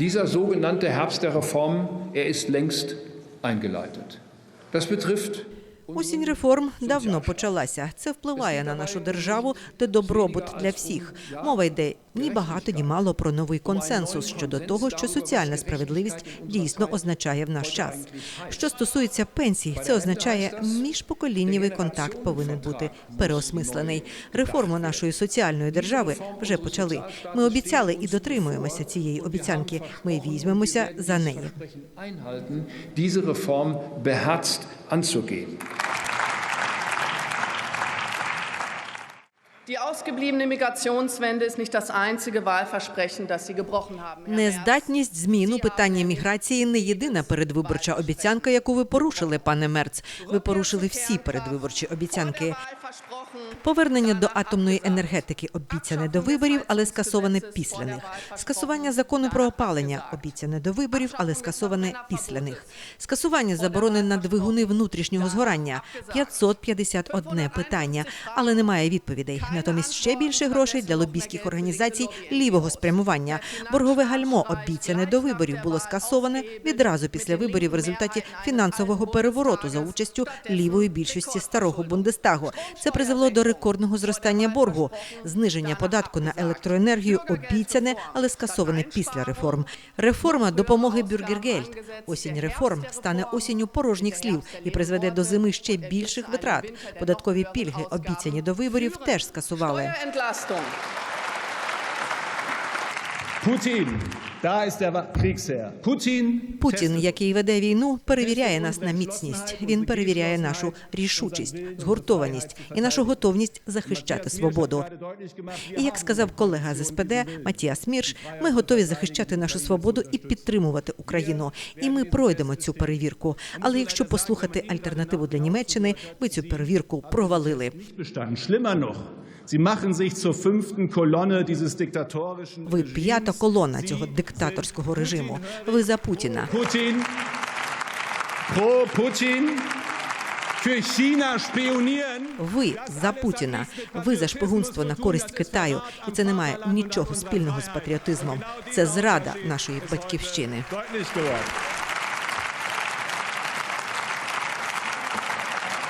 Dieser sogenannte Herbst der Reformen, er ist längst eingeleitet. Das betrifft Осінь реформ давно почалася. Це впливає на нашу державу та добробут для всіх. Мова йде ні багато, ні мало про новий консенсус щодо того, що соціальна справедливість дійсно означає в наш час. Що стосується пенсій, це означає, міжпоколіннєвий контакт повинен бути переосмислений. Реформу нашої соціальної держави вже почали. Ми обіцяли і дотримуємося цієї обіцянки. Ми візьмемося за неї. diese Reform beherzt anzugehen. Die ausgebliebene Migrationswende ist nicht das einzige Wahlversprechen, das Sie gebrochen haben. Нездатність змін у питанні міграції не єдина передвиборча обіцянка, яку ви порушили, пане Мерц. Ви порушили всі передвиборчі обіцянки. Повернення до атомної енергетики обіцяне до виборів, але скасоване після них. Скасування закону про опалення обіцяне до виборів, але скасоване після них. Скасування заборони на двигуни внутрішнього згорання 551 питання, але немає відповідей. Натомість ще більше грошей для лобійських організацій лівого спрямування. Боргове гальмо обіцяне до виборів було скасоване відразу після виборів в результаті фінансового перевороту за участю лівої більшості старого Бундестагу. Це призвело до рекордного зростання боргу. Зниження податку на електроенергію обіцяне, але скасоване після реформ. Реформа допомоги Бюргергельд. Осінь реформ стане осінню порожніх слів і призведе до зими ще більших витрат. Податкові пільги, обіцяні до виборів, теж скасували. Steuerentlastung. Putin, Путін, який веде війну, перевіряє нас на міцність. Він перевіряє нашу рішучість, згуртованість і нашу готовність захищати свободу. І як сказав колега з СПД Матіас Мірш, ми готові захищати нашу свободу і підтримувати Україну. І ми пройдемо цю перевірку. Але якщо послухати альтернативу для Німеччини, ви цю перевірку провалили. Ви п'ята колона цього диктаторського режиму. Ви за Путіна. Für China spionieren. Ви за Путіна. Ви за шпигунство на користь Китаю, і це не має нічого спільного з патріотизмом. Це зрада нашої батьківщини.